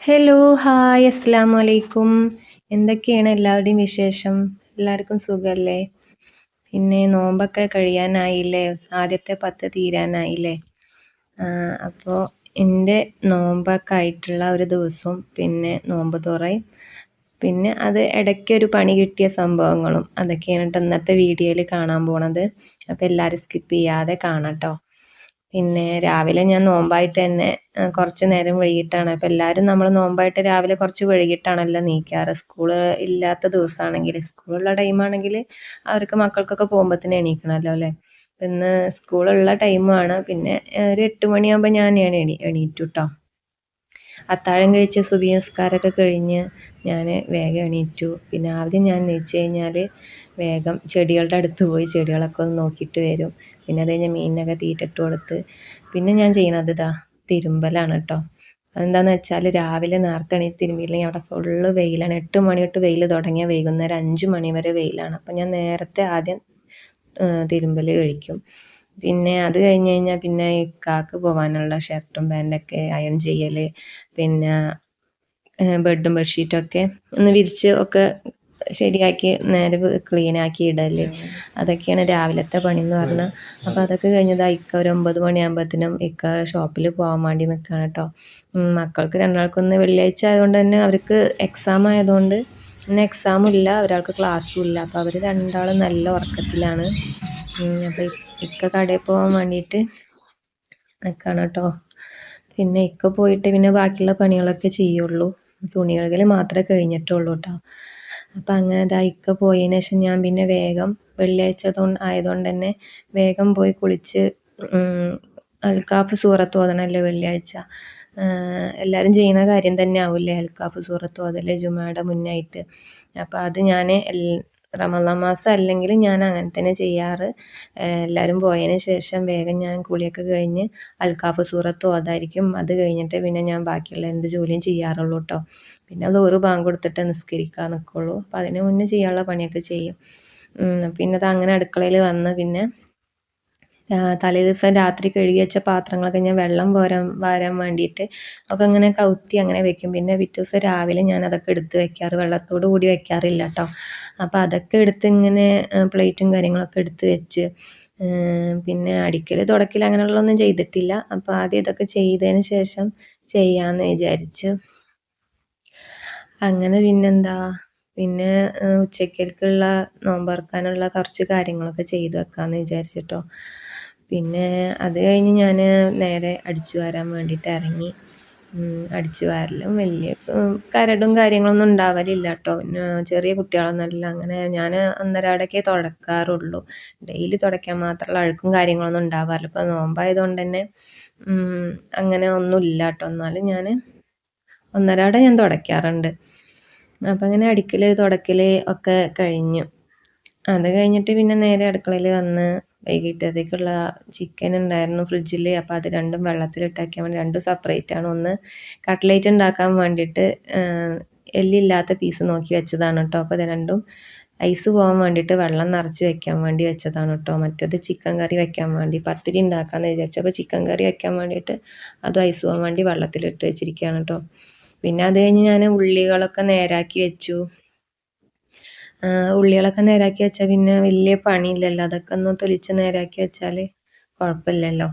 Hello hi അസ്സാം വലൈക്കും എന്തൊക്കെയാണ് എല്ലാവരുടെയും വിശേഷം? എല്ലാവർക്കും സുഖമല്ലേ പിന്നെ നോമ്പൊക്കെ കഴിയാനായില്ലേ? ആദ്യത്തെ പത്ത് തീരാനായില്ലേ? അപ്പോൾ എന്റെ നോമ്പൊക്കെ ആയിട്ടുള്ള ഒരു ദിവസവും പിന്നെ നോമ്പ് തുറയും. പിന്നെ അത് ഇടയ്ക്ക് ഒരു പണി കിട്ടിയ സംഭവങ്ങളും അതൊക്കെയാണ് കേട്ടോ ഇന്നത്തെ വീഡിയോയിൽ കാണാൻ പോണത്. അപ്പോൾ എല്ലാവരും സ്കിപ്പ് ചെയ്യാതെ കാണാം കേട്ടോ പിന്നെ രാവിലെ ഞാൻ നോമ്പായിട്ട് തന്നെ കുറച്ച് നേരം വൈകിട്ടാണ്. അപ്പോൾ എല്ലാവരും നമ്മൾ നോമ്പായിട്ട് രാവിലെ കുറച്ച് വൈകിട്ടാണല്ലോ നീക്കാറ്. സ്കൂൾ ഇല്ലാത്ത ദിവസമാണെങ്കിൽ സ്കൂളുള്ള ടൈമാണെങ്കിൽ അവർക്ക് മക്കൾക്കൊക്കെ പോകുമ്പോഴത്തേന് എണീക്കണമല്ലോ അല്ലേ? ഇന്ന് സ്കൂളുള്ള ടൈമാണ് പിന്നെ ഒരു എട്ട് മണിയാകുമ്പോൾ ഞാൻ എണീ എണീറ്റു കേട്ടോ അത്താഴം കഴിച്ച് സുബി നിസ്കാരമൊക്കെ കഴിഞ്ഞ് ഞാൻ വേഗം എണീറ്റു. പിന്നെ ആദ്യം ഞാൻ എണീച്ച് കഴിഞ്ഞാൽ വേഗം ചെടികളുടെ അടുത്ത് പോയി ചെടികളൊക്കെ ഒന്ന് നോക്കിയിട്ട് വരും. പിന്നെ അത് കഴിഞ്ഞ് മീനിനൊക്കെ തീറ്റിട്ട് കൊടുത്ത്. പിന്നെ ഞാൻ ചെയ്യണത് ഇതാ തിരുമ്പലാണ് കേട്ടോ അതെന്താണെന്ന് വെച്ചാൽ രാവിലെ നേരത്തെ എണീറ്റ് തിരുമ്പിയില്ലെങ്കിൽ അവിടെ ഫുള്ള് വെയിലാണ്. എട്ട് മണി തൊട്ട് വെയിൽ തുടങ്ങിയ വൈകുന്നേരം അഞ്ച് മണി വരെ വെയിലാണ്. അപ്പം ഞാൻ നേരത്തെ ആദ്യം തിരുമ്പൽ കഴിക്കും. പിന്നെ അത് കഴിഞ്ഞ് കഴിഞ്ഞാൽ പിന്നെ കാക്ക് പോകാനുള്ള ഷർട്ടും പാന്റൊക്കെ അയൺ ചെയ്യൽ പിന്നെ ബെഡും ബെഡ്ഷീറ്റൊക്കെ ഒന്ന് വിരിച്ച് ഒക്കെ ശരിയാക്കി നേരെ ക്ലീൻ ആക്കി ഇടൽ അതൊക്കെയാണ് രാവിലത്തെ പണി എന്ന് പറഞ്ഞാൽ അപ്പോൾ അതൊക്കെ കഴിഞ്ഞതാ ഇക്ക ഒരു ഒമ്പത് മണിയാകുമ്പോഴത്തേനും ഇക്ക ഷോപ്പിൽ പോകാൻ വേണ്ടി നിൽക്കുകയാണ് കേട്ടോ മക്കൾക്ക് രണ്ടാൾക്കൊന്ന് വെള്ളിയാഴ്ച ആയതുകൊണ്ട് തന്നെ അവർക്ക് എക്സാം ആയതുകൊണ്ട് ഇന്ന് എക്സാമും ഇല്ല ഒരാൾക്ക് ക്ലാസ്സും ഇല്ല. അപ്പോൾ അവർ രണ്ടാളും നല്ല ഉറക്കത്തിലാണ്. അപ്പോൾ ഇക്ക കടയിൽ പോകാൻ വേണ്ടിയിട്ട് നിൽക്കുകയാണ് കേട്ടോ പിന്നെ ഇക്ക പോയിട്ട് പിന്നെ ബാക്കിയുള്ള പണികളൊക്കെ ചെയ്യുള്ളൂ. തുണി കഴുകൽ മാത്രമേ കഴിഞ്ഞിട്ടുള്ളൂ കേട്ടോ അപ്പം അങ്ങനെ ദാ ഇക്ക പോയതിന് ശേഷം ഞാൻ പിന്നെ വേഗം വെള്ളിയാഴ്ച ആയതുകൊണ്ട് തന്നെ വേഗം പോയി കുളിച്ച് അൽക്കാഫ് സൂറത്ത് ഓതണമല്ലോ വെള്ളിയാഴ്ച. എല്ലാവരും ചെയ്യുന്ന കാര്യം തന്നെ ആവില്ലേ അൽക്കാഫ് സൂറത്ത് ഓതൽ ജുമയുടെ മുന്നായിട്ട്. അപ്പോൾ അത് ഞാൻ റമദാൻ മാസം അല്ലെങ്കിൽ ഞാൻ അങ്ങനെ തന്നെ ചെയ്യാറ്. എല്ലാവരും പോയതിന് ശേഷം വേഗം ഞാൻ കുളിയൊക്കെ കഴിഞ്ഞ് അൽക്കാഫ് സൂറത്ത് ഓതായിരിക്കും. അത് കഴിഞ്ഞിട്ട് പിന്നെ ഞാൻ ബാക്കിയുള്ള എന്ത് ജോലിയും ചെയ്യാറുള്ളൂ കേട്ടോ പിന്നെ ദൂറ് ബാങ്ക് കൊടുത്തിട്ട് നിസ്കരിക്കാൻ നിൽക്കുള്ളൂ അപ്പം അതിന് മുന്നേ ചെയ്യാനുള്ള പണിയൊക്കെ ചെയ്യും. പിന്നെ അത് അങ്ങനെ അടുക്കളയിൽ വന്ന് പിന്നെ തലേ ദിവസം രാത്രി കഴുകി വെച്ച പാത്രങ്ങളൊക്കെ ഞാൻ വെള്ളം പോരാൻ വരാൻ വേണ്ടിയിട്ട് ഒക്കെ അങ്ങനെ കൗത്തി അങ്ങനെ വെക്കും. പിന്നെ പിറ്റേ ദിവസം രാവിലെ ഞാൻ അതൊക്കെ എടുത്ത് വെക്കാറ്. വെള്ളത്തോട് കൂടി വെക്കാറില്ല കേട്ടോ അപ്പോൾ അതൊക്കെ എടുത്ത് ഇങ്ങനെ പ്ലേറ്റും കാര്യങ്ങളൊക്കെ എടുത്ത് വെച്ച് പിന്നെ അടിക്കൽ തുടക്കൽ അങ്ങനെയുള്ളതൊന്നും ചെയ്തിട്ടില്ല. അപ്പോൾ ആദ്യം ഇതൊക്കെ ചെയ്തതിന് ശേഷം ചെയ്യാമെന്ന് വിചാരിച്ചു അങ്ങനെ പിന്നെന്താ? പിന്നെ ഉച്ചക്കൽക്കുള്ള നോമ്പറക്കാനുള്ള കുറച്ച് കാര്യങ്ങളൊക്കെ ചെയ്ത് വെക്കാമെന്ന് വിചാരിച്ചിട്ടോ. പിന്നെ അത് കഴിഞ്ഞ് ഞാൻ നേരെ അടിച്ചു വാരാൻ വേണ്ടിയിട്ട് ഇറങ്ങി. അടിച്ചു വാരലും വലിയ കരടും കാര്യങ്ങളൊന്നും ഉണ്ടാവലില്ല കേട്ടോ പിന്നെ ചെറിയ കുട്ടികളൊന്നുമല്ല. അങ്ങനെ ഞാൻ അന്നേരടക്കേ തുടക്കാറുള്ളൂ. ഡെയിലി തുടയ്ക്കാൻ മാത്രമുള്ള അഴുക്കും കാര്യങ്ങളൊന്നും ഉണ്ടാവാറില്ല. ഇപ്പോൾ നോമ്പായതുകൊണ്ട് തന്നെ അങ്ങനെ ഒന്നുമില്ല കേട്ടോ എന്നാലും ഞാൻ ഒന്നരാടെ ഞാൻ തുടയ്ക്കാറുണ്ട്. അപ്പം അങ്ങനെ അടിക്കൽ തുടക്കൽ ഒക്കെ കഴിഞ്ഞു. അത് കഴിഞ്ഞിട്ട് പിന്നെ നേരെ അടുക്കളയിൽ വന്ന് വൈകിട്ടത്തേക്കുള്ള ചിക്കൻ ഉണ്ടായിരുന്നു ഫ്രിഡ്ജിൽ അപ്പോൾ അത് രണ്ടും വെള്ളത്തിലിട്ടാക്കിയാൽ മതി രണ്ടും സെപ്പറേറ്റ് ആണ്. ഒന്ന് കട്ട്ലേറ്റ് ഉണ്ടാക്കാൻ വേണ്ടിയിട്ട് എല്ലില്ലാത്ത പീസ് നോക്കി വെച്ചതാണ് കേട്ടോ അപ്പോൾ അത് രണ്ടും ഐസ് പോകാൻ വേണ്ടിയിട്ട് വെള്ളം നിറച്ച് വെക്കാൻ വേണ്ടി വെച്ചതാണ് കേട്ടോ മറ്റേത് ചിക്കൻ കറി വെക്കാൻ വേണ്ടി പത്തിരി ഉണ്ടാക്കാമെന്ന് വിചാരിച്ചു. അപ്പോൾ ചിക്കൻ കറി വെക്കാൻ വേണ്ടിയിട്ട് അത് ഐസ് പോകാൻ വേണ്ടി വെള്ളത്തിലിട്ട് വെച്ചിരിക്കുകയാണ് കേട്ടോ പിന്നെ അത് കഴിഞ്ഞ് ഞാൻ ഉള്ളികളൊക്കെ നേരാക്കി വെച്ചു. ഉള്ളികളൊക്കെ നേരാക്കി വെച്ചാൽ പിന്നെ വലിയ പണിയില്ലല്ലോ. അതൊക്കെ ഒന്ന് തൊലിച്ച് നേരാക്കി വെച്ചാൽ കുഴപ്പമില്ലല്ലോ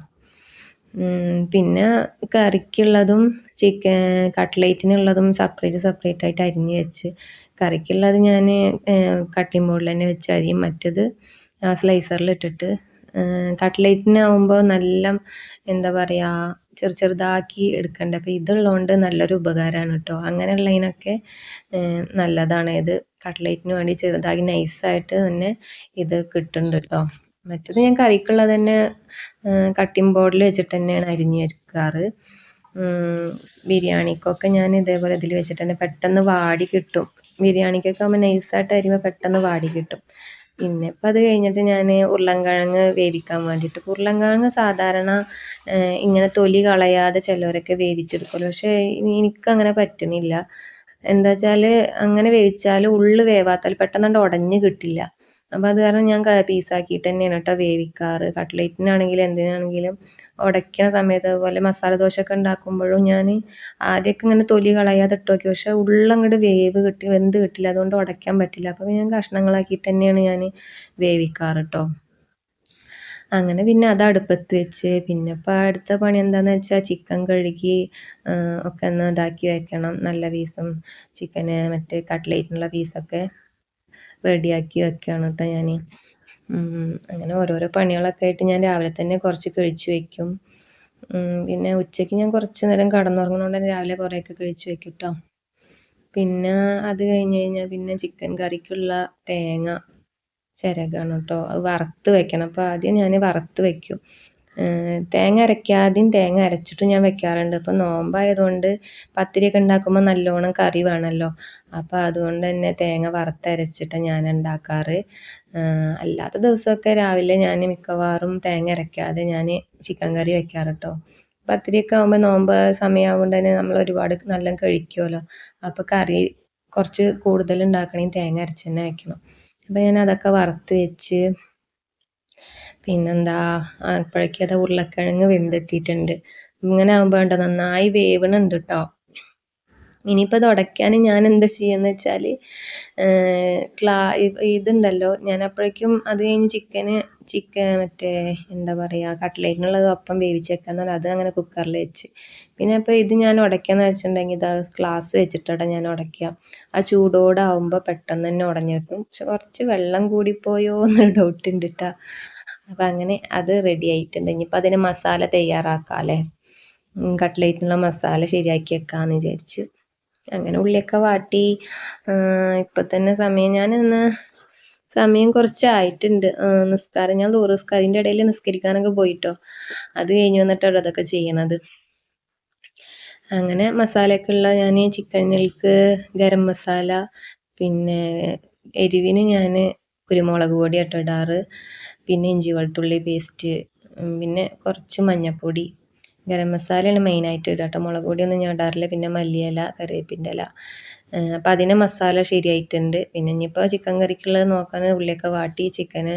പിന്നെ കറിക്കുള്ളതും ചിക്കൻ കട്ട്ലേറ്റിനുള്ളതും സെപ്പറേറ്റ് സെപ്പറേറ്റ് ആയിട്ട് അരിഞ്ഞ് വെച്ച്. കറിക്കുള്ളത് ഞാൻ കട്ടിംഗ് ബോർഡിൽ തന്നെ വെച്ച് അരിയും. മറ്റത് സ്ലൈസറിൽ ഇട്ടിട്ട് കട്ട്ലേറ്റിനാവുമ്പോൾ നല്ല എന്താ പറയുക ചെറു ചെറുതാക്കി എടുക്കണ്ടേ. അപ്പോൾ ഇതുള്ളതുകൊണ്ട് നല്ലൊരു ഉപകാരമാണ് കേട്ടോ അങ്ങനെയുള്ളതിനൊക്കെ നല്ലതാണ്. ഇത് കട്ട്ലേറ്റിന് വേണ്ടി ചെറുതാക്കി നൈസായിട്ട് തന്നെ ഇത് കിട്ടുന്നുണ്ട് കേട്ടോ മറ്റത് ഞാൻ കറിക്കുള്ളത് തന്നെ കട്ടിംഗ് ബോർഡിൽ വെച്ചിട്ട് തന്നെയാണ് അരിഞ്ഞെടുക്കാറ് ബിരിയാണിക്കൊക്കെ ഞാൻ ഇതേപോലെ ഇതിൽ വെച്ചിട്ട് തന്നെ പെട്ടെന്ന് വാടി കിട്ടും. ബിരിയാണിക്കൊക്കെ ആകുമ്പോൾ നൈസായിട്ട് അരിയുമ്പോൾ പെട്ടെന്ന് വാടി കിട്ടും. പിന്നെ ഇപ്പം അത് കഴിഞ്ഞിട്ട് ഞാൻ ഉരുളൻകിഴങ്ങ് വേവിക്കാൻ വേണ്ടിയിട്ട്. ഉരുളൻകിഴങ്ങ് സാധാരണ ഇങ്ങനെ തൊലി കളയാതെ ചിലവരൊക്കെ വേവിച്ചെടുക്കുമല്ലോ പക്ഷേ എനിക്കങ്ങനെ പറ്റുന്നില്ല എന്താ വെച്ചാൽ അങ്ങനെ വേവിച്ചാൽ ഉള്ളു വേവാത്താൽ പെട്ടെന്ന് ഉടഞ്ഞ് കിട്ടില്ല. അപ്പോൾ അത് കാരണം ഞാൻ പീസാക്കിയിട്ട് തന്നെയാണ് കേട്ടോ വേവിക്കാറ്. കട്ട്ലേറ്റിനാണെങ്കിലും എന്തിനാണെങ്കിലും ഉടയ്ക്കണ സമയത്ത് അതുപോലെ മസാല ദോശയൊക്കെ ഉണ്ടാക്കുമ്പോഴും ഞാൻ ആദ്യമൊക്കെ ഇങ്ങനെ തൊലി കളയാതെ ഇട്ട് നോക്കി. പക്ഷേ ഉള്ളങ്ങോട്ട് വേവ് കിട്ടി വെന്ത് കിട്ടില്ല. അതുകൊണ്ട് ഉടയ്ക്കാൻ പറ്റില്ല. അപ്പോൾ ഞാൻ കഷ്ണങ്ങളാക്കിയിട്ട് തന്നെയാണ് ഞാൻ വേവിക്കാറ് കേട്ടോ അങ്ങനെ പിന്നെ അത് അടുപ്പത്ത് വെച്ച് പിന്നെ ഇപ്പോൾ അടുത്ത പണി എന്താണെന്ന് വെച്ചാൽ ചിക്കൻ കഴുകി ഒക്കെ ഒന്ന് ഇതാക്കി വെക്കണം. നല്ല പീസും ചിക്കന് മറ്റേ കട്ട്ലേറ്റിനുള്ള പീസൊക്കെ റെഡിയാക്കി വെക്കുകയാണ് കേട്ടോ ഞാൻ അങ്ങനെ ഓരോരോ പണികളൊക്കെ ആയിട്ട് ഞാൻ രാവിലെ തന്നെ കുറച്ച് കഴിച്ച് വെക്കും. പിന്നെ ഉച്ചയ്ക്ക് ഞാൻ കുറച്ച് നേരം കടന്നുറങ്ങുന്നതുകൊണ്ട് തന്നെ രാവിലെ കുറേയൊക്കെ കഴിച്ച് വെക്കും കേട്ടോ പിന്നെ അത് കഴിഞ്ഞ് കഴിഞ്ഞാൽ പിന്നെ ചിക്കൻ കറിക്കുള്ള തേങ്ങ ചിരകാണ് കേട്ടോ അത് വറുത്ത് വെക്കണം. അപ്പോൾ ആദ്യം ഞാൻ വറുത്ത് വെക്കും. തേങ്ങ അരയ്ക്കാതെയും തേങ്ങ അരച്ചിട്ട് ഞാൻ വെക്കാറുണ്ട്. ഇപ്പം നോമ്പായതുകൊണ്ട് പത്തിരിയൊക്കെ ഉണ്ടാക്കുമ്പോൾ നല്ലോണം കറി വേണമല്ലോ അപ്പോൾ അതുകൊണ്ട് തന്നെ തേങ്ങ വറുത്തരച്ചിട്ട് ഞാൻ ഉണ്ടാക്കാറ്. അല്ലാത്ത ദിവസമൊക്കെ രാവിലെ ഞാൻ മിക്കവാറും തേങ്ങ അരയ്ക്കാതെ ഞാൻ ചിക്കൻ കറി വെക്കാറ് കേട്ടോ പത്തിരിയൊക്കെ ആകുമ്പോൾ നോമ്പ് സമയമാകുമ്പോൾ തന്നെ നമ്മൾ ഒരുപാട് നല്ല കഴിക്കുമല്ലോ അപ്പോൾ കറി കുറച്ച് കൂടുതൽ ഉണ്ടാക്കണമെങ്കിൽ തേങ്ങ അരച്ച് തന്നെ വെക്കണം. അപ്പോൾ ഞാൻ അതൊക്കെ വറുത്ത് വെച്ച് പിന്നെന്താ അപ്പോഴേക്കും അത് ഉരുളക്കിഴങ്ങ് വെന്തിട്ടിട്ടുണ്ട് ഇങ്ങനെ ആകുമ്പോൾ വേണ്ട നന്നായി വേവണുണ്ട് കേട്ടോ ഇനിയിപ്പോൾ തുടയ്ക്കാൻ ഞാൻ എന്താ ചെയ്യുന്നത് വെച്ചാൽ ക്ലാ ഇതുണ്ടല്ലോ ഞാൻ അപ്പോഴേക്കും അത് കഴിഞ്ഞ് ചിക്കന് ചിക്കൻ മറ്റേ എന്താ പറയുക കട്ട്ലേറ്റിനുള്ളത് ഒപ്പം വേവിച്ച് വെക്കാന്നാൽ അത് അങ്ങനെ കുക്കറിൽ വെച്ച്. പിന്നെ അപ്പോൾ ഇത് ഞാൻ ഉടയ്ക്കാന്ന് വെച്ചിട്ടുണ്ടെങ്കിൽ ഇതാ ഗ്ലാസ് വെച്ചിട്ടാണ് ഞാൻ ഉടയ്ക്കുക ആ ചൂടോടെ ആകുമ്പോൾ പെട്ടെന്ന് തന്നെ ഉടഞ്ഞു കിട്ടും. പക്ഷെ കുറച്ച് വെള്ളം കൂടിപ്പോയോ എന്നൊരു ഡൗട്ട് ഉണ്ട് കേട്ടോ അപ്പം അങ്ങനെ അത് റെഡി ആയിട്ടുണ്ട്. ഇനിയിപ്പോൾ അതിന് മസാല തയ്യാറാക്കാം അല്ലേ കട്ട്ലേറ്റിനുള്ള മസാല ശരിയാക്കി വെക്കാമെന്ന് വിചാരിച്ച്. അങ്ങനെ ഉള്ളിയൊക്കെ വാട്ടി. ഇപ്പം തന്നെ സമയം ഞാൻ ഇന്ന് സമയം കുറച്ചായിട്ടുണ്ട്. നിസ്കാരം ഞാൻ ദൂര നിസ്കാരത്തിന്റെ ഇടയിൽ നിസ്കരിക്കാനൊക്കെ പോയിട്ടോ? അത് കഴിഞ്ഞ് വന്നിട്ടാണ് അതൊക്കെ ചെയ്യണത്. അങ്ങനെ മസാലയൊക്കെ ഉള്ള ഞാൻ ചിക്കനിലേക്ക് ഗരം മസാല പിന്നെ എരിവിന് ഞാൻ കുരുമുളക് പൊടി ഇട്ടിടാറ് പിന്നെ ഇഞ്ചി വെളുത്തുള്ളി പേസ്റ്റ് പിന്നെ കുറച്ച് മഞ്ഞൾപ്പൊടി ഗരം മസാലയാണ് മെയിനായിട്ട് ഇടുക കേട്ടോ മുളക് പൊടിയൊന്നും ഞാൻ ഇടാറില്ല. പിന്നെ മല്ലിയില കറിവേപ്പിന്റെ ഇല. അപ്പോൾ അതിന് മസാല ശരിയായിട്ടുണ്ട്. പിന്നെ ഇനിയിപ്പോൾ ചിക്കൻ കറിക്കുള്ളത് നോക്കാൻ ഉള്ളിയൊക്കെ വാട്ടി ചിക്കന്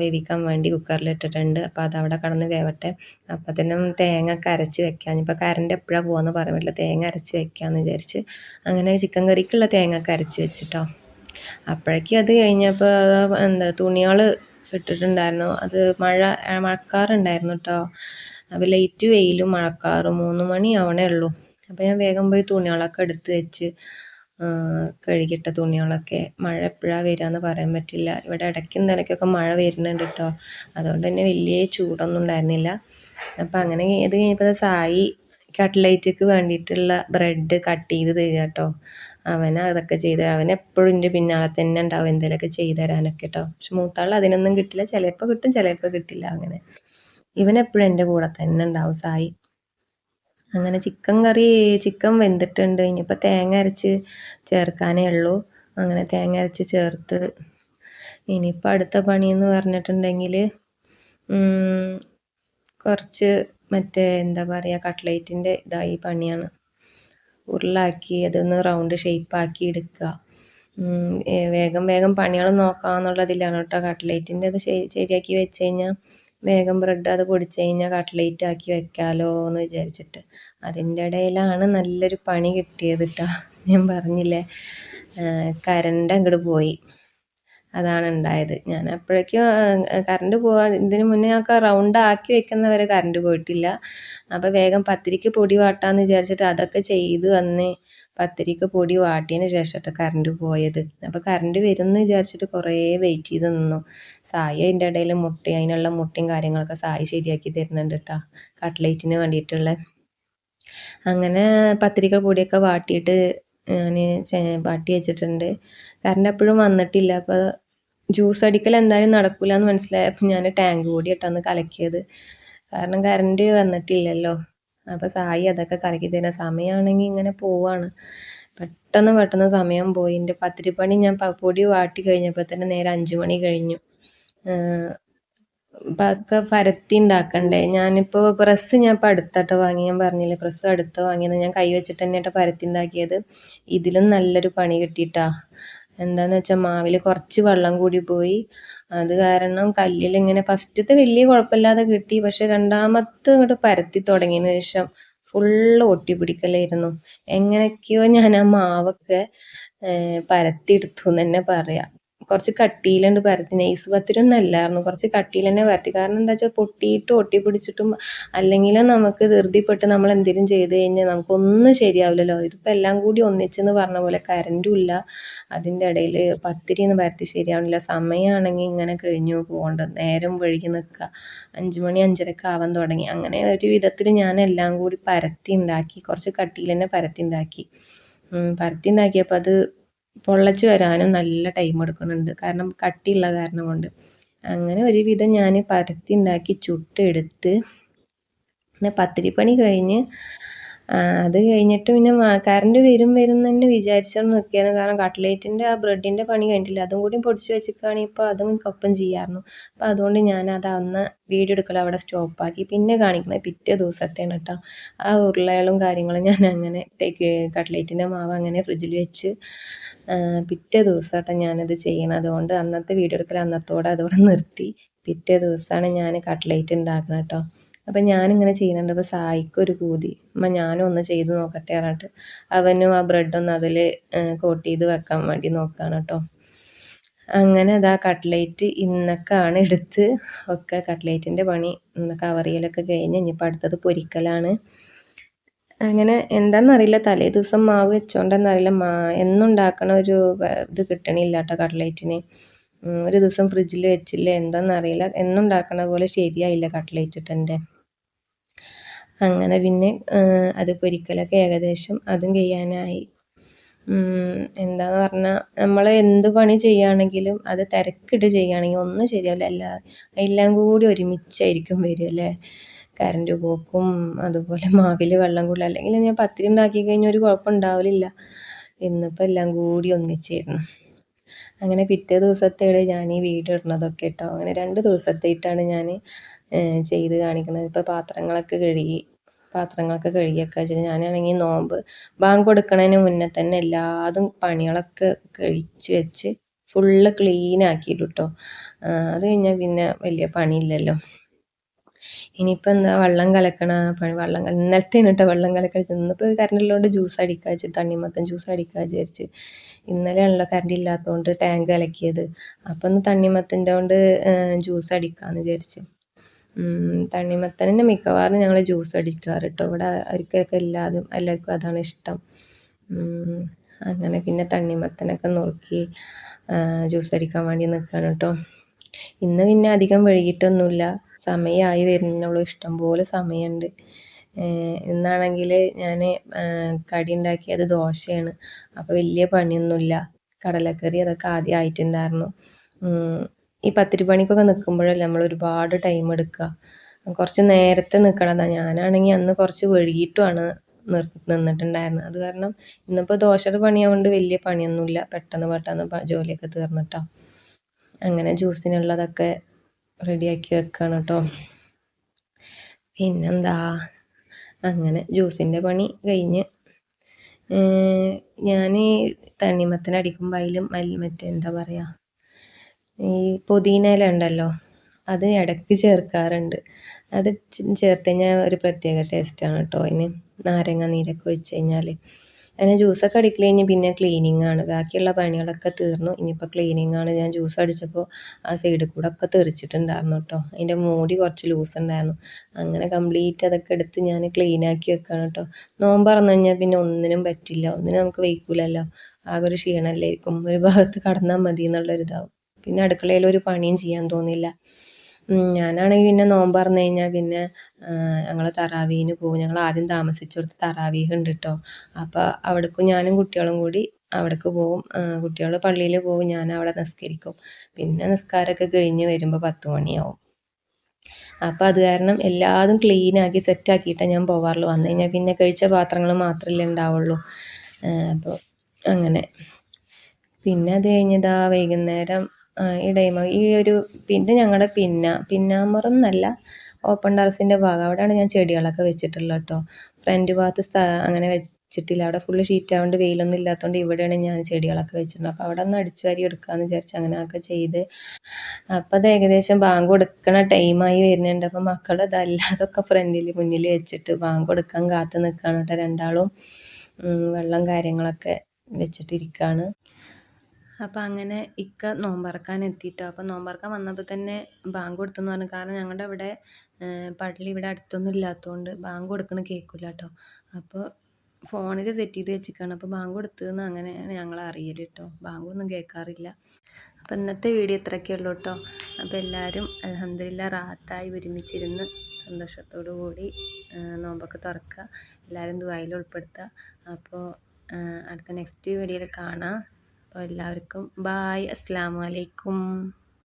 വേവിക്കാൻ വേണ്ടി കുക്കറിൽ ഇട്ടിട്ടുണ്ട്. അപ്പോൾ അതവിടെ കടന്ന് വേവട്ടെ. അപ്പോൾ തന്നെ തേങ്ങ ഒക്കെ അരച്ച് വെക്കാം. ഇനിയിപ്പോൾ കറണ്ട് എപ്പോഴാണ് പോകുന്നത് പറയാൻ പറ്റില്ല തേങ്ങ അരച്ച് വെക്കാമെന്ന് വിചാരിച്ച് അങ്ങനെ ചിക്കൻ കറിക്കുള്ള തേങ്ങ ഒക്കെ അരച്ച് വെച്ചിട്ടോ. അപ്പോഴേക്കും അത് കഴിഞ്ഞപ്പോൾ എന്താ തുണികൾ ഇട്ടിട്ടുണ്ടായിരുന്നു. അത് മഴ മഴക്കാറുണ്ടായിരുന്നു കേട്ടോ അപ്പോൾ ലൈറ്റ് വെയിലും മഴക്കാറും മൂന്ന് മണി ആവണേ ഉള്ളൂ. അപ്പോൾ ഞാൻ വേഗം പോയി തുണികളൊക്കെ എടുത്ത് വെച്ച് കഴുകിയിട്ട തുണികളൊക്കെ മഴ എപ്പോഴാണ് വരികയെന്ന് പറയാൻ പറ്റില്ല. ഇവിടെ ഇടയ്ക്കും നിലയ്ക്കൊക്കെ മഴ വരുന്നുണ്ട് കേട്ടോ അതുകൊണ്ട് തന്നെ വലിയ ചൂടൊന്നും ഉണ്ടായിരുന്നില്ല. അപ്പോൾ അങ്ങനെ ഇത് കഴിഞ്ഞപ്പോൾ സായി കട്ട്ലൈറ്റിക്ക് വേണ്ടിയിട്ടുള്ള ബ്രെഡ് കട്ട് ചെയ്ത് തരിക കേട്ടോ അവൻ അതൊക്കെ ചെയ്ത് അവൻ എപ്പോഴും എന്റെ പിന്നാലെ തന്നെ ഉണ്ടാവും എന്തെങ്കിലുമൊക്കെ ചെയ്തു തരാനൊക്കെ കേട്ടോ പക്ഷെ മൂത്താൾ അതിനൊന്നും കിട്ടില്ല. ചിലപ്പോൾ കിട്ടും ചിലപ്പോൾ കിട്ടില്ല അങ്ങനെ. ഇവൻ എപ്പോഴും എന്റെ കൂടെ തന്നെ ഉണ്ടാവും സായി. അങ്ങനെ ചിക്കൻ കറി ചിക്കൻ വെന്തിട്ടുണ്ട്. ഇനിയിപ്പോൾ തേങ്ങ അരച്ച് ചേർക്കാനേ ഉള്ളൂ. അങ്ങനെ തേങ്ങ അരച്ച് ചേർത്ത് ഇനിയിപ്പോൾ അടുത്ത പണി എന്ന് പറഞ്ഞിട്ടുണ്ടെങ്കിൽ കുറച്ച് മറ്റേ എന്താ പറയുക കട്ട്ലേറ്റിന്റെ ഇതായി പണിയാണ്. ഉരുളാക്കി അതൊന്ന് റൗണ്ട് ഷേപ്പാക്കി എടുക്കുക വേഗം വേഗം പണികൾ നോക്കാമെന്നുള്ളതിലാണ് കേട്ടോ. കട്ട്ലേറ്റിന്റെ അത് ശരിയാക്കി വെച്ച് കഴിഞ്ഞാൽ വേഗം ബ്രെഡ് അത് പൊടിച്ച് കഴിഞ്ഞാൽ കട്ട്ലേറ്റ് ആക്കി വെക്കാലോ എന്ന് വിചാരിച്ചിട്ട്. അതിന്റെ ഇടയിലാണ് നല്ലൊരു പണി കിട്ടിയത് കേട്ടോ ഞാൻ പറഞ്ഞില്ലേ? കരണ്ട് അങ്ങോട്ട് പോയി. അതാണ് ഉണ്ടായത്. ഞാൻ അപ്പോഴേക്കും കറണ്ട് പോവാൻ ഇതിന് മുന്നേ ഞങ്ങൾക്ക് റൗണ്ട് ആക്കി വെക്കുന്ന വരെ കറണ്ട് പോയിട്ടില്ല. അപ്പോൾ വേഗം പത്തിരിക്ക് പൊടി വാട്ടാമെന്ന് വിചാരിച്ചിട്ട് അതൊക്കെ ചെയ്ത് വന്ന് പത്തിരിക്ക് പൊടി വാട്ടിയതിന് ശേഷമാണ് കറണ്ട് പോയത്. അപ്പോൾ കറണ്ട് വരുമെന്ന് വിചാരിച്ചിട്ട് കുറേ വെയിറ്റ് ചെയ്ത് നിന്നു. സായി അതിന്റെ ഇടയിൽ മുട്ട അതിനുള്ള മുട്ടയും കാര്യങ്ങളൊക്കെ സായി ശരിയാക്കി തരുന്നുണ്ട് കേട്ടോ കട്ട്ലേറ്റിന് വേണ്ടിയിട്ടുള്ള. അങ്ങനെ പത്തിരിക്ക പൊടിയൊക്കെ വാട്ടിയിട്ട് ഞാൻ പാട്ടി വെച്ചിട്ടുണ്ട്. കറണ്ട് എപ്പോഴും വന്നിട്ടില്ല. അപ്പോൾ ജ്യൂസ് അടിക്കൽ എന്തായാലും നടക്കില്ല എന്ന് മനസ്സിലായപ്പോൾ ഞാൻ ടാങ്ക് പൊടിയിട്ടാണ് കലക്കിയത്. കാരണം കറണ്ട് വന്നിട്ടില്ലല്ലോ. അപ്പോൾ സായി അതൊക്കെ കലക്കി തരാം സമയമാണെങ്കിൽ ഇങ്ങനെ പോവാണ്. പെട്ടെന്ന് പെട്ടെന്ന് സമയം പോയി. എന്റെ പത്തിരിപ്പണി ഞാൻ പൊടി വാട്ടി കഴിഞ്ഞപ്പോൾ തന്നെ നേരെ അഞ്ച് മണി കഴിഞ്ഞു. ഒക്കെ പരത്തി ഉണ്ടാക്കണ്ടേ ഞാനിപ്പോൾ പ്രസ് ഞാൻ ഇപ്പോൾ അടുത്താട്ടോ വാങ്ങി. ഞാൻ പറഞ്ഞില്ലേ പ്രസ് അടുത്ത് വാങ്ങിയത് ഞാൻ കൈ വെച്ചിട്ട് തന്നെ പരത്തി ഉണ്ടാക്കിയത് ഇതിലും നല്ലൊരു പണി കിട്ടിയിട്ടാ എന്താന്ന് വെച്ചാൽ മാവിൽ കുറച്ച് വെള്ളം കൂടി പോയി. അത് കാരണം കല്ലിൽ ഇങ്ങനെ ഫസ്റ്റത്തെ വലിയ കുഴപ്പമില്ലാതെ കിട്ടി. പക്ഷെ രണ്ടാമത്തെ ഇങ്ങോട്ട് പരത്തി തുടങ്ങിയതിന് ശേഷം ഫുള്ള് ഒട്ടിപ്പിടിക്കലായിരുന്നു. എങ്ങനെയൊക്കെയോ ഞാൻ ആ മാവൊക്കെ പരത്തിയെടുത്തു എന്ന് തന്നെ പറയാം. കുറച്ച് കട്ടിയിലുണ്ട് പരത്തി. നൈസ് പത്തിരൊന്നും അല്ലായിരുന്നു കുറച്ച് കട്ടിയിൽ തന്നെ പരത്തി. കാരണം എന്താ വെച്ചാൽ പൊട്ടിയിട്ടും ഒട്ടിപ്പിടിച്ചിട്ടും അല്ലെങ്കിലും നമുക്ക് ധൃതിപ്പെട്ട് നമ്മൾ എന്തെങ്കിലും ചെയ്ത് കഴിഞ്ഞാൽ നമുക്കൊന്നും ശരിയാവില്ലല്ലോ. ഇതിപ്പോൾ എല്ലാം കൂടി ഒന്നിച്ചെന്ന് പറഞ്ഞ പോലെ കറണ്ടും ഇല്ല. അതിന്റെ ഇടയിൽ പത്തിരി ഒന്നും പരത്തി ശരിയാവണില്ല. സമയമാണെങ്കിൽ ഇങ്ങനെ കഴിഞ്ഞു പോകേണ്ടത് നേരം വഴുകി നിൽക്കുക. അഞ്ച് മണി അഞ്ചരക്ക് ആവാൻ തുടങ്ങി. അങ്ങനെ ഒരു വിധത്തിൽ ഞാൻ എല്ലാം കൂടി പരത്തി ഉണ്ടാക്കി. കുറച്ച് കട്ടിയിൽ തന്നെ പരത്തി ഉണ്ടാക്കി. പരത്തി ഉണ്ടാക്കിയപ്പോൾ അത് പൊള്ളച്ച് വരാനും നല്ല ടൈം എടുക്കുന്നുണ്ട്. കാരണം കട്ടിയുള്ള കാരണം കൊണ്ട്. അങ്ങനെ ഒരുവിധം ഞാൻ പരത്തി ഉണ്ടാക്കി ചുട്ടെടുത്ത് പിന്നെ പത്തിരിപ്പണി കഴിഞ്ഞ് അത് കഴിഞ്ഞിട്ട് പിന്നെ കറണ്ട് വരും വരും തന്നെ വിചാരിച്ചോണ്ട് നിൽക്കുകയാണ് കാരണം കട്ട്ലേറ്റിന്റെ ആ ബ്രെഡിന്റെ പണി കഴിഞ്ഞിട്ടില്ല. അതും കൂടി പൊടിച്ച് വെച്ചിരിക്കുകയാണെങ്കിൽ ഇപ്പോൾ അതും ഒപ്പം ചെയ്യാമായിരുന്നു അപ്പോൾ അതുകൊണ്ട് ഞാൻ അത് അന്ന് വീഡിയോ എടുക്കൽ അവിടെ സ്റ്റോപ്പാക്കി പിന്നെ കാണിക്കുന്നത് പിറ്റേ ദിവസത്തേന് കേട്ടോ ആ ഉരുളകളും കാര്യങ്ങളും ഞാൻ അങ്ങനെ കട്ട്ലേറ്റിന്റെ മാവ് അങ്ങനെ ഫ്രിഡ്ജിൽ വെച്ച് പിറ്റേ ദിവസമാട്ടോ ഞാനത് ചെയ്യണത്. അതുകൊണ്ട് അന്നത്തെ വീഡിയോ എടുക്കൽ അന്നത്തോടെ അതോടെ നിർത്തി. പിറ്റേ ദിവസമാണ് ഞാൻ കട്ട്ലേറ്റ് ഉണ്ടാക്കുന്നത് കേട്ടോ അപ്പം ഞാനിങ്ങനെ സായിക്ക് ഒരു കൂതി അമ്മ ഞാനും ഒന്ന് ചെയ്ത് നോക്കട്ടെ പറഞ്ഞിട്ട് അവനും ആ ബ്രെഡൊന്ന് അതിൽ കോട്ട് ചെയ്ത് വെക്കാൻ വേണ്ടി നോക്കുകയാണ് കേട്ടോ അങ്ങനെ അതാ കട്ട്ലേറ്റ് ഇന്നൊക്കെയാണ് എടുത്ത് ഒക്കെ കട്ട്ലേറ്റിന്റെ പണി. ഇന്ന് കവർ ചെയ്യലൊക്കെ കഴിഞ്ഞ് ഇനിയിപ്പോൾ അടുത്തത് പൊരിക്കലാണ്. അങ്ങനെ എന്താണെന്നറിയില്ല തലേ ദിവസം മാവ് വെച്ചോണ്ടെന്നറിയില്ല. മാ എന്നുണ്ടാക്കണ ഒരു ഇത് കിട്ടണില്ല കേട്ടോ കട്ട്ലേറ്റിന് ഒരു ദിവസം ഫ്രിഡ്ജിൽ വെച്ചില്ല? എന്താണെന്നറിയില്ല എന്നുണ്ടാക്കണ പോലെ ശരിയായില്ല കട്ട്ലേറ്റ് ഇട്ടെന്റെ. അങ്ങനെ പിന്നെ അത് പൊരിക്കലൊക്കെ ഏകദേശം അതും ചെയ്യാനായി എന്താന്ന് പറഞ്ഞാൽ നമ്മൾ എന്ത് പണി ചെയ്യുകയാണെങ്കിലും അത് തിരക്കിട്ട് ചെയ്യുകയാണെങ്കിൽ ഒന്നും ശരിയാവില്ല. എല്ലാ എല്ലാം കൂടി ഒരുമിച്ചായിരിക്കും വരിക അല്ലേ? കറണ്ട് പോക്കും അതുപോലെ മാവിൽ വെള്ളം കൂടുതൽ അല്ലെങ്കിൽ ഞാൻ പത്തിരി ഉണ്ടാക്കി കഴിഞ്ഞാൽ ഒരു കുഴപ്പം ഉണ്ടാവലില്ല. ഇന്നിപ്പോൾ എല്ലാം കൂടി ഒന്നിച്ചായിരുന്നു അങ്ങനെ പിറ്റേ ദിവസത്തേടെ ഞാൻ ഈ വീഡിയോ ഇടുന്നതൊക്കെ കേട്ടോ അങ്ങനെ രണ്ട് ദിവസത്തേട്ടാണ് ഞാൻ ചെയ്ത് കാണിക്കുന്നത് ഇപ്പോൾ പാത്രങ്ങളൊക്കെ കഴുകി പാത്രങ്ങളൊക്കെ കഴുകിയൊക്കെ വെച്ചിട്ട് ഞാനാണെങ്കിൽ നോമ്പ് ബാങ്ക് കൊടുക്കണതിന് മുന്നേ തന്നെ എല്ലാതും പണികളൊക്കെ കഴിച്ച് വെച്ച് ഫുള്ള് ക്ലീൻ ആക്കിയിട്ട് കേട്ടോ അത് കഴിഞ്ഞാൽ പിന്നെ വലിയ പണിയില്ലല്ലോ. ഇനിയിപ്പോൾ എന്താ വെള്ളം കലക്കണ വെള്ളം ഇന്നലത്തെയാണ് കേട്ടോ വെള്ളം കലക്കൽ ഇന്നിപ്പോൾ കറണ്ട് ഉള്ളതുകൊണ്ട് ജ്യൂസ് അടിക്കുക വെച്ചിട്ട് തണ്ണിമത്തൻ ജ്യൂസ് അടിക്കുക വിചാരിച്ച്. ഇന്നലെയാണല്ലോ കറണ്ട് ഇല്ലാത്തതുകൊണ്ട് ടാങ്ക് കലക്കിയത്. അപ്പം ഒന്ന് തണ്ണിമത്തന്റെ കൊണ്ട് ജ്യൂസ് അടിക്കാമെന്ന് വിചാരിച്ച്. തണ്ണിമത്തനെ മിക്കവാറും ഞങ്ങൾ ജ്യൂസ് അടിക്കാറ് കേട്ടോ ഇവിടെ അവർക്കൊക്കെ എല്ലാതും എല്ലാവർക്കും അതാണ് ഇഷ്ടം. അങ്ങനെ പിന്നെ തണ്ണിമത്തനൊക്കെ നുറുക്കി ജ്യൂസ് അടിക്കാൻ വേണ്ടി നിൽക്കുകയാണ് കേട്ടോ ഇന്ന് പിന്നെ അധികം വൈകിട്ടൊന്നുമില്ല. സമയമായി വരുന്നുള്ളൂ ഇഷ്ടംപോലെ സമയമുണ്ട്. ഇന്നാണെങ്കിൽ ഞാൻ കടി ഉണ്ടാക്കിയത് ദോശയാണ്. അപ്പോൾ വലിയ പണിയൊന്നുമില്ല. കടലക്കറി അതൊക്കെ ആദ്യം ആയിട്ടുണ്ടായിരുന്നു. ഈ പത്തിരി പണിക്കൊക്കെ നിൽക്കുമ്പോഴല്ലേ നമ്മൾ ഒരുപാട് ടൈം എടുക്കുക. കുറച്ച് നേരത്തെ നിൽക്കണതാണ് ഞാനാണെങ്കിൽ അന്ന് കുറച്ച് വൈകിട്ടുമാണ് നിന്നിട്ടുണ്ടായിരുന്നത്. അത് കാരണം ഇന്നിപ്പോൾ ദോശയുടെ പണിയാവുകൊണ്ട് വലിയ പണിയൊന്നുമില്ല. പെട്ടെന്ന് പെട്ടെന്ന് ജോലിയൊക്കെ തീർന്നിട്ടോ. അങ്ങനെ ജ്യൂസിനുള്ളതൊക്കെ റെഡിയാക്കി വെക്കുകയാണ് കേട്ടോ പിന്നെന്താ? അങ്ങനെ ജ്യൂസിന്റെ പണി കഴിഞ്ഞ്. ഞാൻ തണ്ണിമത്തൻ അടിക്കുമ്പോൾ അതിൽ മറ്റേ എന്താ പറയുക ഈ പുതിന ഇല ഉണ്ടല്ലോ അത് ഇടയ്ക്ക് ചേർക്കാറുണ്ട്. അത് ചേർത്ത് കഴിഞ്ഞാൽ ഒരു പ്രത്യേക ടേസ്റ്റാണ് കേട്ടോ അതിന് നാരങ്ങ നീരൊക്കെ ഒഴിച്ച് കഴിഞ്ഞാൽ അങ്ങനെ ജ്യൂസൊക്കെ അടിക്കൽ കഴിഞ്ഞ് പിന്നെ ക്ലീനിങ് ആണ്. ബാക്കിയുള്ള പണികളൊക്കെ തീർന്നു. ഇനിയിപ്പോൾ ക്ലീനിങ് ആണ്. ഞാൻ ജ്യൂസ് അടിച്ചപ്പോൾ ആ സൈഡിൽ കൂടെ ഒക്കെ തെറിച്ചിട്ടുണ്ടായിരുന്നു കേട്ടോ അതിന്റെ മൂടി കുറച്ച് ലൂസ് ഉണ്ടായിരുന്നു. അങ്ങനെ കംപ്ലീറ്റ് അതൊക്കെ എടുത്ത് ഞാൻ ക്ലീൻ ആക്കി വെക്കുകയാണ് കേട്ടോ നോമ്പ് പറഞ്ഞു കഴിഞ്ഞാൽ പിന്നെ ഒന്നിനും പറ്റില്ല. ഒന്നിനും നമുക്ക് വെയ്ക്കൂലല്ലോ. ആകെ ഒരു ക്ഷീണമല്ലായിരിക്കും ഒരു ഭാഗത്ത് കടന്നാൽ മതി എന്നുള്ളൊരിതാവും. പിന്നെ അടുക്കളയിൽ ഒരു പണിയും ചെയ്യാൻ തോന്നില്ല. ഞാനാണെങ്കിൽ പിന്നെ നോമ്പ് തുറന്ന് കഴിഞ്ഞാൽ പിന്നെ ഞങ്ങൾ തറാവീഹിന് പോകും ഞങ്ങൾ ആദ്യം താമസിച്ചിടത്ത് തറാവീഹ് ഉണ്ട് കേട്ടോ അപ്പോൾ അവിടേക്ക് ഞാനും കുട്ടികളും കൂടി അവിടേക്ക് പോകും കുട്ടികൾ പള്ളിയിൽ പോകും ഞാൻ അവിടെ നിസ്കരിക്കും. പിന്നെ നിസ്കാരമൊക്കെ കഴിഞ്ഞ് വരുമ്പോൾ പത്ത് മണിയാവും. അപ്പോൾ അത് കാരണം എല്ലാതും ക്ലീൻ ആക്കി സെറ്റ് ആക്കിയിട്ടാണ് ഞാൻ പോവാറുള്ളൂ. വന്നു കഴിഞ്ഞാൽ പിന്നെ കഴിച്ച പാത്രങ്ങൾ മാത്രമല്ലേ ഉണ്ടാവുള്ളൂ അപ്പോൾ അങ്ങനെ. പിന്നെ അത് കഴിഞ്ഞതാ വൈകുന്നേരം ഡൈമ ഈ ഒരു ഇത് ഞങ്ങളുടെ പിന്ന പിന്നാമ്പുറം എന്നല്ല ഓപ്പൺ ടെറസിന്റെ ഭാഗം. അവിടെയാണ് ഞാൻ ചെടികളൊക്കെ വെച്ചിട്ടുള്ളത് കേട്ടോ ഫ്രണ്ട് ഭാഗത്ത് അങ്ങനെ വെച്ചിട്ടില്ല. അവിടെ ഫുള്ള് ഷീറ്റ് ആയതുകൊണ്ട് വെയിലൊന്നും ഇല്ലാത്തതുകൊണ്ട് ഇവിടെയാണ് ഞാൻ ചെടികളൊക്കെ വെച്ചിട്ടുണ്ട് അപ്പോൾ അവിടെ ഒന്ന് അടിച്ചു വാരി എടുക്കാമെന്ന് വിചാരിച്ച് അങ്ങനെയൊക്കെ ചെയ്ത്. അപ്പോൾ അത് ഏകദേശം ബാങ്ക് കൊടുക്കണ ടൈമായി വരുന്നുണ്ട്. അപ്പോൾ മക്കൾ അതല്ലാതൊക്കെ ഫ്രണ്ടിൽ മുന്നിൽ വെച്ചിട്ട് ബാങ്ക് കൊടുക്കാൻ കാത്തു നിൽക്കുകയാണ് കേട്ടോ രണ്ടാളും. വെള്ളം കാര്യങ്ങളൊക്കെ വെച്ചിട്ടിരിക്കുകയാണ് അപ്പോൾ അങ്ങനെ ഇക്ക നോമ്പറക്കാൻ എത്തിയിട്ടോ അപ്പം നോമ്പറക്കാൻ വന്നപ്പോൾ തന്നെ ബാങ്ക് കൊടുത്തെന്ന് പറഞ്ഞു. കാരണം ഞങ്ങളുടെ ഇവിടെ പള്ളി ഇവിടെ അടുത്തൊന്നും ഇല്ലാത്തതുകൊണ്ട് ബാങ്ക് കൊടുക്കണ കേൾക്കില്ല കേട്ടോ അപ്പോൾ ഫോണിൽ സെറ്റ് ചെയ്ത് വെച്ചിരിക്കുകയാണ് അപ്പോൾ ബാങ്ക് കൊടുത്തതെന്ന് അങ്ങനെയാണ് ഞങ്ങൾ അറിയൽ കേട്ടോ ബാങ്കൊന്നും കേൾക്കാറില്ല അപ്പോൾ ഇന്നത്തെ വീഡിയോ ഇത്രയൊക്കെ ഉള്ളൂ കേട്ടോ അപ്പോൾ എല്ലാവരും അലഹമില്ല റാത്തായി ഒരുമിച്ചിരുന്ന് സന്തോഷത്തോടു കൂടി നോമ്പൊക്കെ തുറക്കുക എല്ലാവരും ദുബായിൽ ഉൾപ്പെടുത്തുക അപ്പോൾ അടുത്ത നെക്സ്റ്റ് വീഡിയോയിൽ കാണാം. അപ്പോൾ എല്ലാവർക്കും ബായ് അസ്സാം വലൈക്കും